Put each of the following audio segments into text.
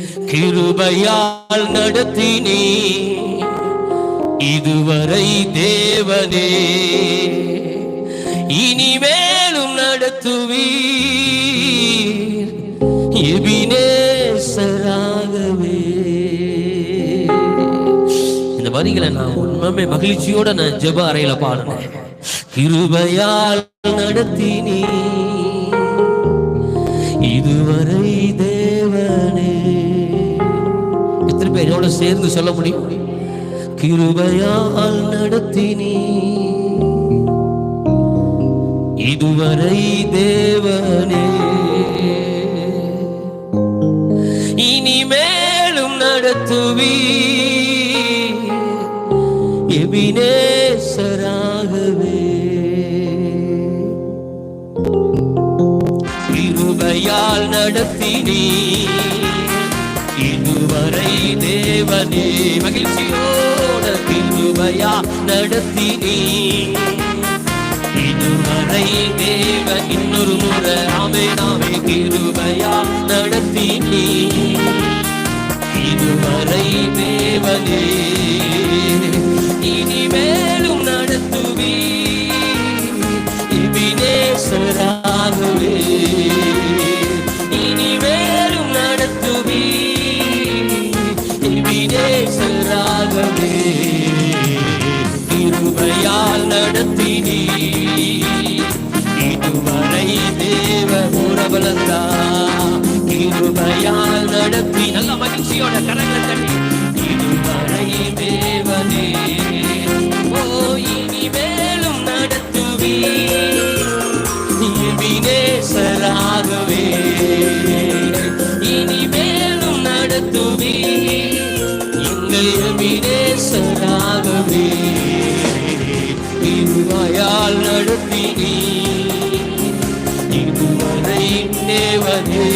கிருபையால் நடத்தினே. இதுவரை தேவனே இனிமேலும் நடத்துவீர். எபினேசராகவே. இந்த வரிகளை நான் உண்மையுமே மகிழ்ச்சியோட நான் ஜெப அறையில பாடுனேன் கிருபையால் நடத்தினே. இதுவரை தேவ எத்தனை சேர்ந்து சொல்ல முடியும்? கிருபையால் நடத்தினி இதுவரை தேவனே. இனி மேலும் நடத்துவி எபினேசராகவே. கிருபையால் நடத்தினீ தேவனே மகிழ்ச்சியோட கிருபையா நடத்தினீ இதுவரை தேவ இன்னொரு முறை ஆமே நாமே கிருபையா நடத்தினீ இதுவரை தேவனே. இதுவரை தேவ உறவலந்தா கிருபையால் நடத்தி நல்ல மகிழ்ச்சியோட கரங்களை தட்டி இதுவரை தேவனே ஓ இனி இனிமேலும் நடத்துவீ இனி மேலும் நடத்துவீ எங்கள் வினேசராகவே நடத்தினீ இதுவரை தேவனே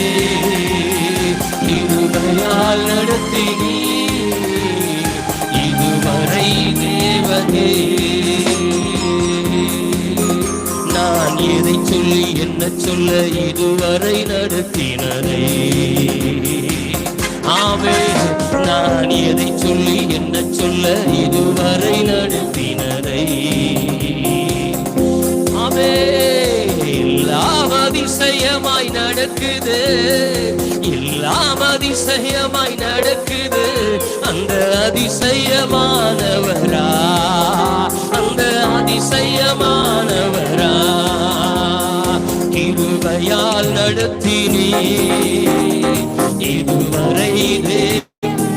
இருவையால் நடத்தினீ. இதுவரை தேவனே நான் எதை சொல்லி என்ன சொல்ல இதுவரை நடத்தினரே ஆவே நான் எதை சொல்லி என்ன சொல்ல இதுவரை நடத்தினரை ஆவே எல்லாம் அதிசயமாய் நடக்குது. எல்லாம் அதிசயமாய் நடக்குது. அந்த அதிசயமானவரா அந்த அதிசயமானவரா. கிருபையால் நடத்தினே இதுவரை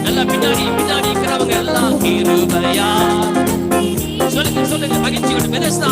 நல்லா பின்னாடி பின்னாடி இருக்கிறவங்க எல்லாம் கிருபையா சொல்லுங்க சொல்லுங்க மகிழ்ச்சியோட பெருசா.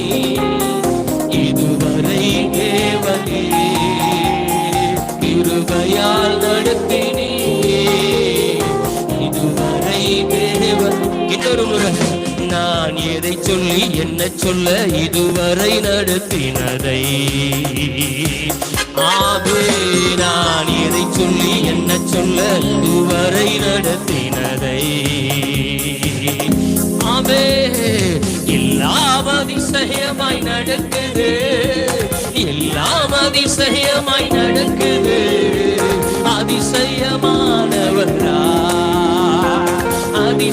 எதை சொல்லி என்ன சொல்ல இதுவரை நடத்தினதை. ஆவே நான் எதை சொல்லி என்ன சொல்ல இதுவரை நடத்தினதை. ஆவே எல்லாம் அதிசயமாய் நடக்குது. எல்லாம் அதிசயமாய் நடக்குது.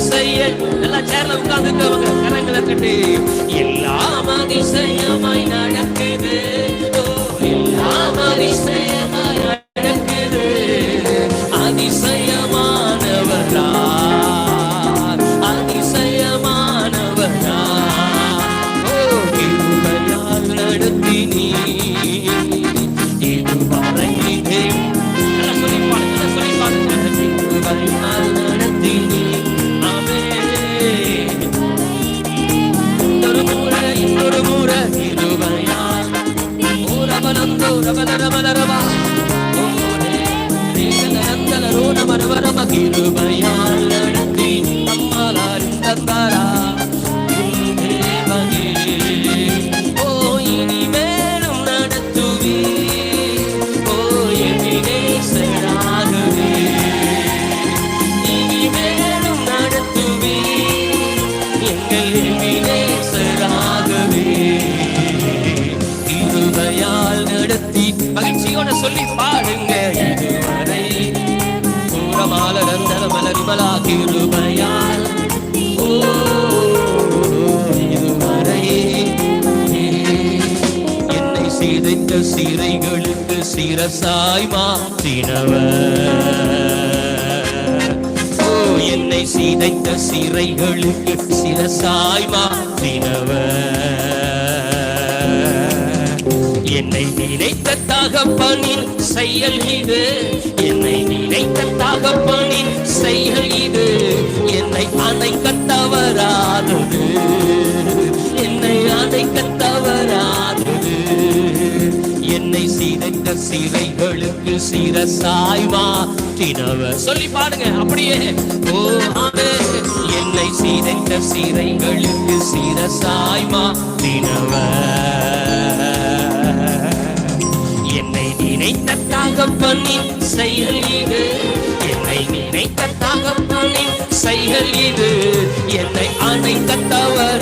அதிசய நல்லா சேர்ல உட்கார்ந்துக்கவங்க கரங்களை கட்டு எல்லாம் அதிசயமாய் நடக்கு. சிதைத்த சிறைகளுக்கு சிரசாய் மாற்றினவர். ஓ என்னை சிதைத்த சிறைகளுக்கு சிரசாய் மாற்றினவர். என்னை நினைத்த தகப்பனின் செயல் இது. என்னை நினைத்த தகப்பனின் செயல் இது. என்னை அணைக்க தவறாதது என்னை அணைக்க என்னை சிதைத்த சிறைகளுக்கு சிரசாய் மாற்றினவர் சொல்லி பாடுங்க அப்படியே. ஓ என்னை சிதைத்த சிறைகளுக்கு சிரசாய் மாற்றினவர் என்னை நினைத்த தகப்பனின் செயல் இது. என்னை நினைத்த தகப்பனின் செயல் இது. என்னை அணைத்த தவறு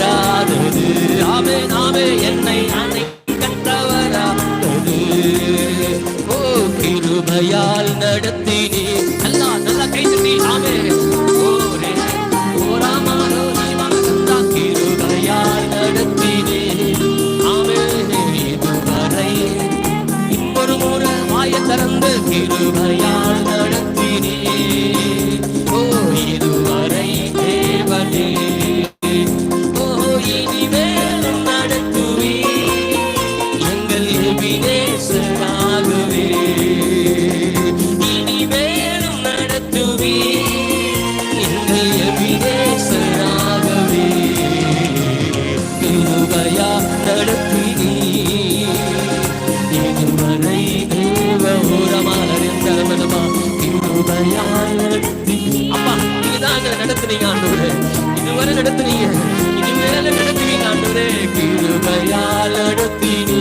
கிருபையால் நடத்தினீ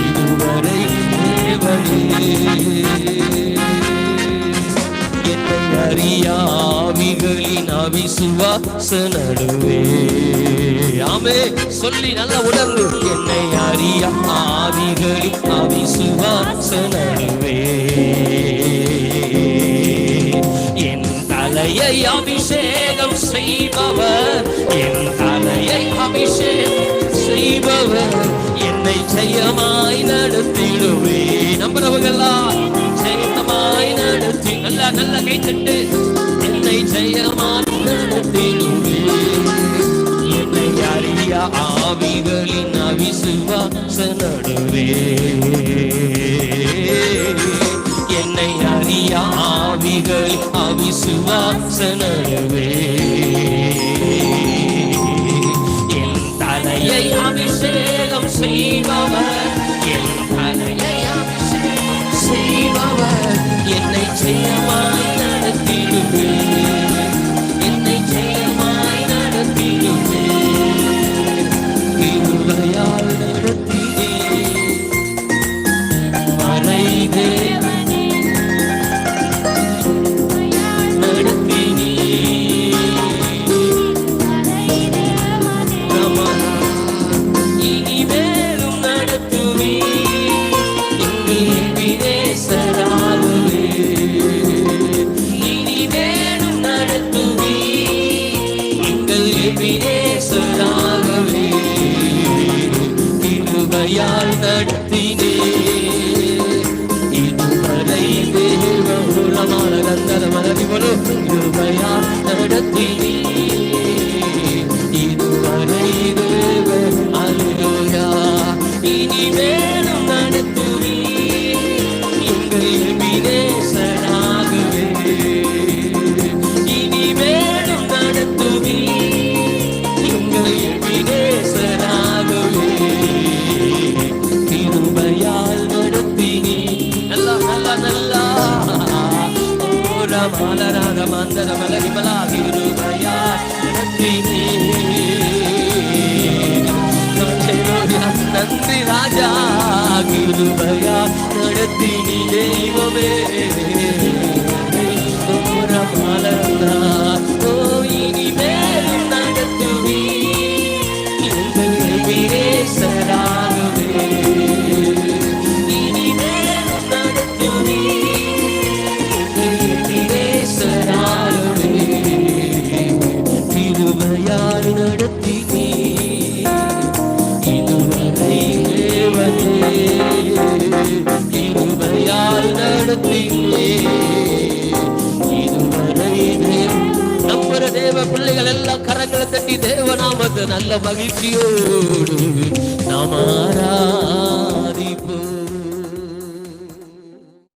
இதுவரை தேவனே என்னை அறியாவிகளின் அவிசுவாச நடுவே ஆமே சொல்லி நல்லா உணர்ந்து என்னை அறியா ஆவிகளின் அவிசுவாச நடுவே என் தலையை அபிஷேகம் செய்பவர். என் தலையை அபிஷேகம் செய்பவர். என்னை ஜெயமாய் நடத்திடுவே. நம்புறவங்கெல்லாம் ஜெயமாய் நடத்தி நல்லா நல்ல கை தட்டு என்னை ஜெயமாய் நடத்திடுவே. என்னை அறிய ஆவிகளின் அவிசுவாச நடுவே. அறிய ஆவிகள் அவிசுவாசனவே ஓர மலராக மந்தர மலரிமலா கிருபையால் நடத்தினே நன்றி ராஜா கிருபையா நடத்தினி தெய்வமே ஓர இதுவரை தேவனே கிருபையால் நடத்தியே இதுவரை நம்புற தேவ பிள்ளைகள் எல்லாம் கரங்களை தட்டி தேவநாமத்தை நல்ல மகிழ்ச்சியோடு நாம ஆராதிப்போம்.